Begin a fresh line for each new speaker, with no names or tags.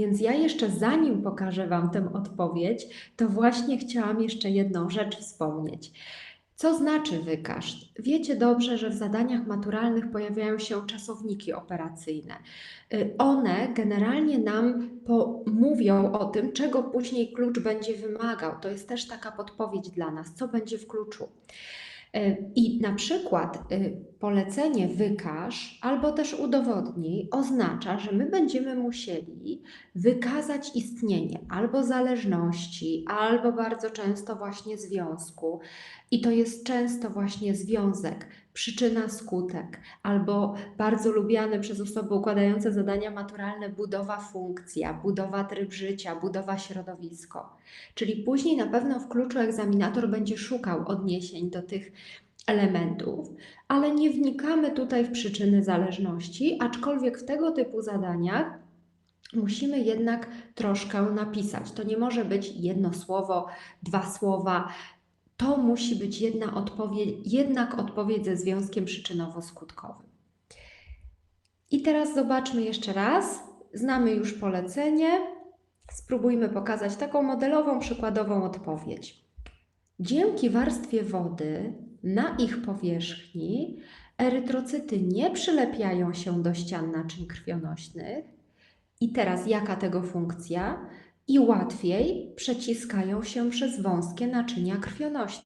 Więc ja jeszcze zanim pokażę Wam tę odpowiedź, to właśnie chciałam jeszcze jedną rzecz wspomnieć. Co znaczy wykaż? Wiecie dobrze, że w zadaniach maturalnych pojawiają się czasowniki operacyjne. Y, One generalnie nam mówią o tym, czego później klucz będzie wymagał. To jest też taka podpowiedź dla nas, co będzie w kluczu. Y, I na przykład y, polecenie wykaż albo też udowodnij oznacza, że my będziemy musieli wykazać istnienie albo zależności, albo bardzo często właśnie związku. I to jest często właśnie związek, przyczyna-skutek, albo bardzo lubiany przez osoby układające zadania maturalne budowa funkcja, budowa tryb życia, budowa środowisko. Czyli później na pewno w kluczu egzaminator będzie szukał odniesień do tych elementów, ale nie wnikamy tutaj w przyczyny zależności, aczkolwiek w tego typu zadaniach musimy jednak troszkę napisać. To nie może być jedno słowo, dwa słowa. To musi być jedna odpowiedź, jednak odpowiedź ze związkiem przyczynowo-skutkowym. I teraz zobaczmy jeszcze raz. Znamy już polecenie. Spróbujmy pokazać taką modelową, przykładową odpowiedź. Dzięki warstwie wody na ich powierzchni erytrocyty nie przylepiają się do ścian naczyń krwionośnych. I teraz jaka tego funkcja? I łatwiej przeciskają się przez wąskie naczynia krwionośne.